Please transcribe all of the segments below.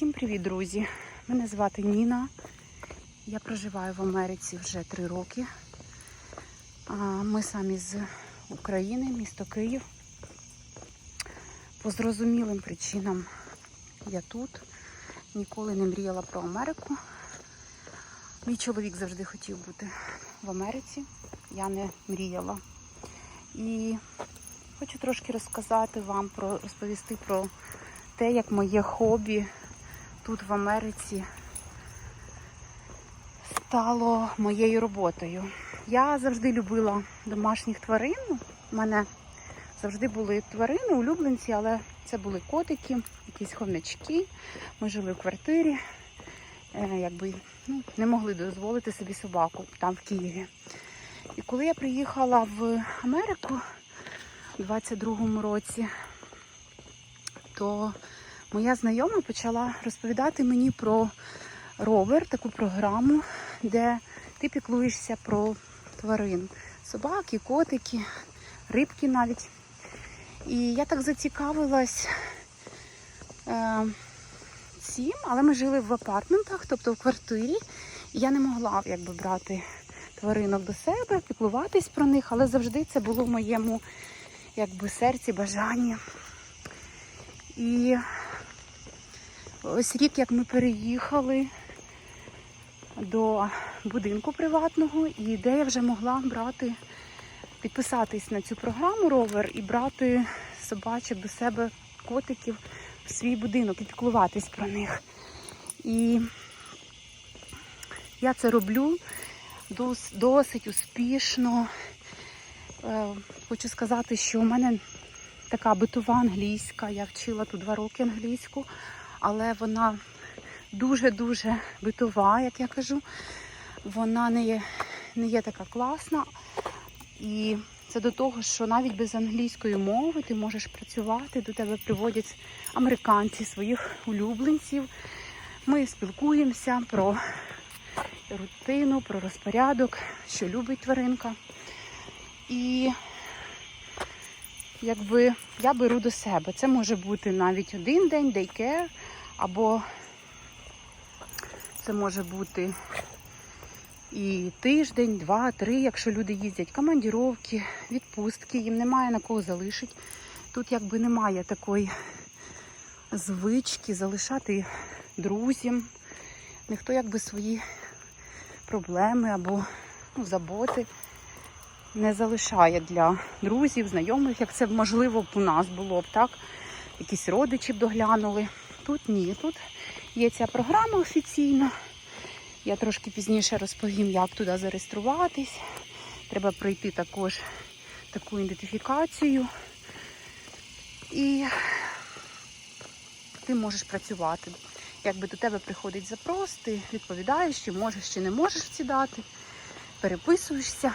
Всім привіт, друзі! Мене звати Ніна. Я проживаю в Америці вже три роки. Ми самі з України, місто Київ. По зрозумілим причинам я тут. Ніколи не мріяла про Америку. Мій чоловік завжди хотів бути в Америці. Я не мріяла. І хочу трошки розказати вам про розповісти про те, як моє хобі тут в Америці стало моєю роботою. Я завжди любила домашніх тварин. У мене завжди були тварини, улюбленці, але це були котики, якісь хомячки. Ми жили в квартирі, е, якби ну, не могли дозволити собі собаку там в Києві. І коли я приїхала в Америку у 22-му році, то моя знайома почала розповідати мені про ровер, таку програму, де ти піклуєшся про тварин. Собаки, котики, рибки навіть. І я так зацікавилась е, цим, але ми жили в апартментах, тобто в квартирі. І я не могла якби брати тваринок до себе, піклуватись про них, але завжди це було в моєму якби серці бажання. І ось рік, як ми переїхали до будинку приватного, і де я вже могла брати, підписатись на цю програму ровер і брати собачок до себе, котиків в свій будинок і піклуватись про них. І я це роблю досить успішно. Е, Хочу сказати, що у мене така битова англійська. Я вчила тут два роки англійську, але вона дуже-дуже битова, як я кажу. Вона не є, не є така класна. І це до того, що навіть без англійської мови ти можеш працювати, до тебе приводять американці своїх улюбленців. Ми спілкуємося про рутину, про розпорядок, що любить тваринка. І якби я беру до себе. Це може бути навіть один день, дейкер, або це може бути і тиждень, два, три, якщо люди їздять, командіровки, відпустки, їм немає на кого залишити. Тут якби немає такої звички залишати друзям. Ніхто якби свої проблеми або ну, заботи не залишає для друзів, знайомих, як це можливо б у нас було б, так? Якісь родичі б доглянули. Тут ні. Тут є ця програма офіційна. Я трошки пізніше розповім, як туди зареєструватись. Треба пройти також таку ідентифікацію. І ти можеш працювати. Якби до тебе приходить запрос, ти відповідаєш, чи можеш, чи не можеш ці дати, переписуєшся.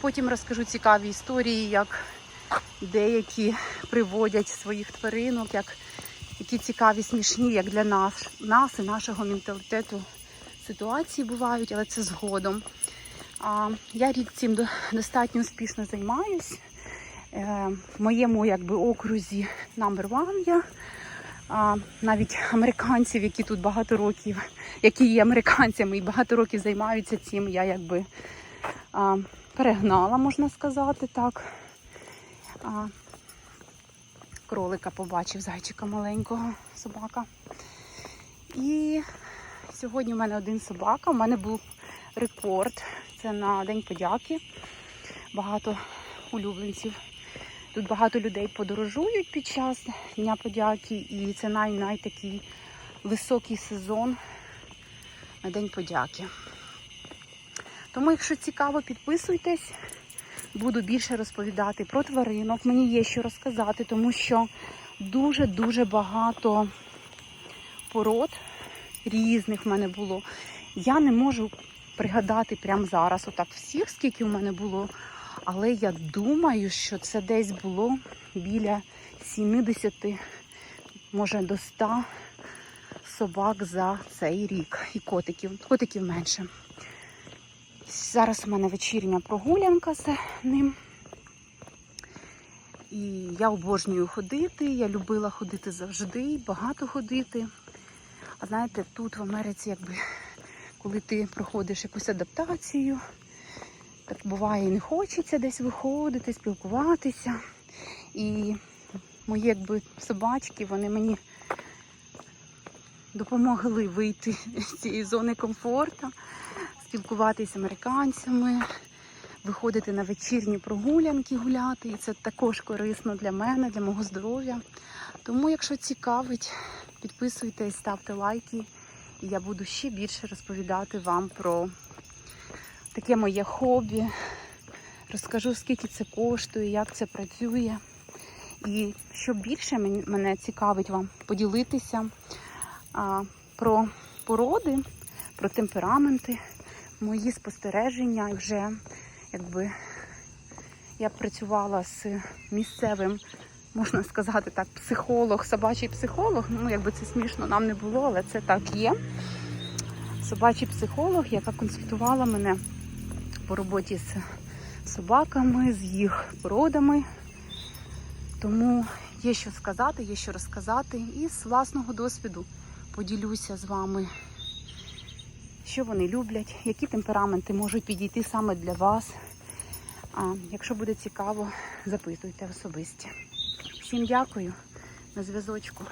Потім розкажу цікаві історії, як деякі приводять своїх тваринок, як які цікаві, смішні, як для нас, нас і нашого менталітету ситуації бувають, але це згодом. А, я рік цим достатньо успішно займаюсь. Е, в моєму якби, окрузі number one я. А, навіть американців, які тут багато років, які є американцями і багато років займаються цим, я якби а, перегнала, можна сказати так. А, кролика побачив, зайчика маленького, собака. І сьогодні в мене один собака. У мене був рекорд. Це на День подяки. Багато улюбленців. Тут багато людей подорожують під час Дня подяки, і це най-най такий високий сезон на День подяки. Тому, якщо цікаво, підписуйтесь. Буду більше розповідати про тваринок. Мені є що розказати, тому що дуже-дуже багато пород різних в мене було. Я не можу пригадати прямо зараз, отак всіх, скільки в мене було. Але я думаю, що це десь було біля 70, може до 100 собак за цей рік. І котиків. Котиків менше. Зараз у мене вечірня прогулянка з ним. І я обожнюю ходити. Я любила ходити завжди, багато ходити. А знаєте, тут в Америці, якби, коли ти проходиш якусь адаптацію, так буває і не хочеться десь виходити, спілкуватися. І мої якби собачки, вони мені допомогли вийти з цієї зони комфорту, спілкуватися з американцями, виходити на вечірні прогулянки гуляти. І це також корисно для мене, для мого здоров'я. Тому, якщо цікавить, підписуйтесь, ставте лайки, і я буду ще більше розповідати вам про таке моє хобі. Розкажу, скільки це коштує, як це працює. І що більше мене цікавить вам поділитися а, про породи, про темпераменти, мої спостереження. Вже якби я працювала з місцевим, можна сказати так, психолог, собачий психолог. Ну, якби це смішно нам не було, але це так є. Собачий психолог, яка консультувала мене по роботі з собаками, з їх породами. Тому є що сказати, є що розказати. І з власного досвіду поділюся з вами, що вони люблять, які темпераменти можуть підійти саме для вас. А якщо буде цікаво, запитуйте особисті. Всім дякую на зв'язочку.